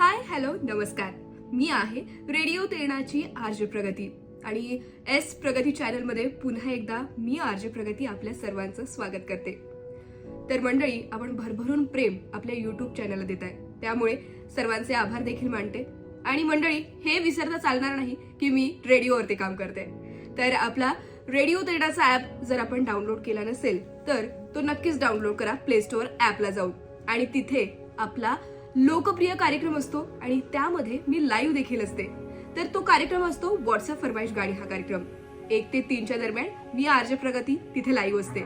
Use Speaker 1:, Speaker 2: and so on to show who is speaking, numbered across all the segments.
Speaker 1: Hi hello नमस्कार. मी आहे radio तेरणाची RJ प्रगती. आणि एस प्रगती चॅनलमध्ये पुन्हा एकदा मी आरजे प्रगती आपल्या सर्वांचं स्वागत करते. तर मंडळी आपण भरभरून प्रेम आपल्या यूट्यूब चॅनलला देत आहे. त्यामुळे सर्वांचे आभार देखील मानते. आणि मंडळी हे विसरता चालणार नाही की मी रेडिओवरती काम करते. तर आपला रेडिओ तेरणाचा ॲप जर आपण डाउनलोड केला नसेल तर तो नक्कीच डाउनलोड करा प्ले स्टोअर ॲपला जाऊन. आणि तिथे आपला लोकप्रिय कार्यक्रम असतो आणि त्यामध्ये मी लाईव्ह देखील असते. तर तो कार्यक्रम असतो व्हॉट्सअप फरमाईश गाणी हा कार्यक्रम. एक ते तीनच्या दरम्यान मी आर्ज प्रगती तिथे लाईव्ह असते.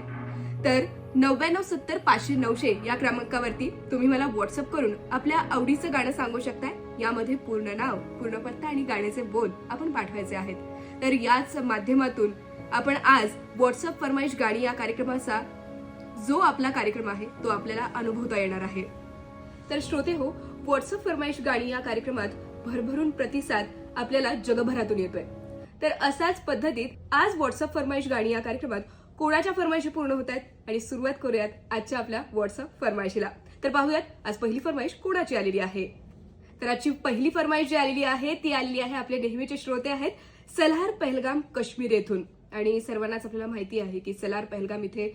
Speaker 1: तर नव्याण्णव सत्तर पाचशे नऊशे या क्रमांकावरती तुम्ही मला व्हॉट्सअप करून आपल्या आवडीचं गाणं सांगू शकताय. यामध्ये पूर्ण नाव पूर्ण पत्ता आणि गाण्याचे बोल आपण पाठवायचे आहेत. तर याच माध्यमातून आपण आज व्हॉट्सअप फरमाईश गाणी या कार्यक्रमाचा जो आपला कार्यक्रम आहे तो आपल्याला अनुभवता येणार आहे. तर श्रोते हो व्हॉट्सअप फरमाईश गाणी या कार्यक्रमात भरभरून प्रतिसाद आपल्याला जगभरातून येतोय. तर असाच पद्धतीत आज व्हॉट्सअप फरमाईश गाणी या कार्यक्रमात कोणाच्या फरमाईशी पूर्ण होत आहेत? आणि सुरुवात करूयात आजच्या आपल्या व्हॉट्सअप फरमाईशीला. तर पाहूयात आज पहिली फरमाईश कोणाची आलेली आहे? तर आजची पहिली फरमाईश जी आलेली आहे ती आलेली आहे आपले नेहमीचे श्रोते आहेत सलहार पहलगाम काश्मीर येथून. आणि सर्वांनाच आपल्याला माहिती आहे की सलार पहलगाम इथे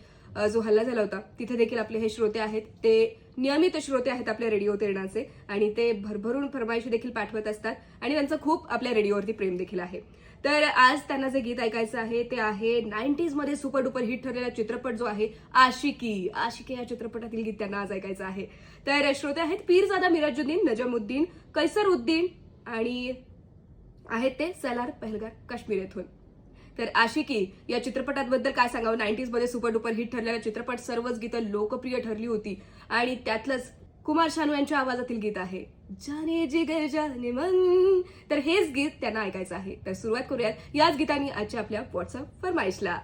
Speaker 1: जो हल्ला झाला होता तिथे देखील आपले हे श्रोते आहेत. ते नियमित श्रोते आहेत आपल्या रेडिओ तेरणाचे आणि ते भरभरून फरमाईशी देखील पाठवत असतात आणि त्यांचं खूप आपल्या रेडिओवरती प्रेम देखील आहे. तर आज त्यांना जे गीत ऐकायचं आहे ते आहे नाईन्टीजमध्ये सुपर डुपर हिट ठरलेला चित्रपट जो आहे आशिकी. आशिकी या चित्रपटातील गीत त्यांना आज ऐकायचं आहे. तर श्रोते आहेत पीरजादा मिराजुद्दीन नजमुद्दीन कैसर उद्दीन आणि आहेत ते सलार पहलगार काश्मीर येथून. तर आशिकी या चित्रपटाबद्दल काय सांगावं? नाईन्टीजमध्ये सुपर डुपर हिट ठरलेला चित्रपट सर्वच गीतं लोकप्रिय ठरली होती. आणि त्यातलंच कुमार शानू यांच्या आवाजातील गीत आहे जाने जिगर जाने मन. तर हेच गीत त्यांना ऐकायचं आहे. तर सुरुवात करूयात याच गीतांनी आजच्या आपल्या व्हॉट्सअप फरमाईशला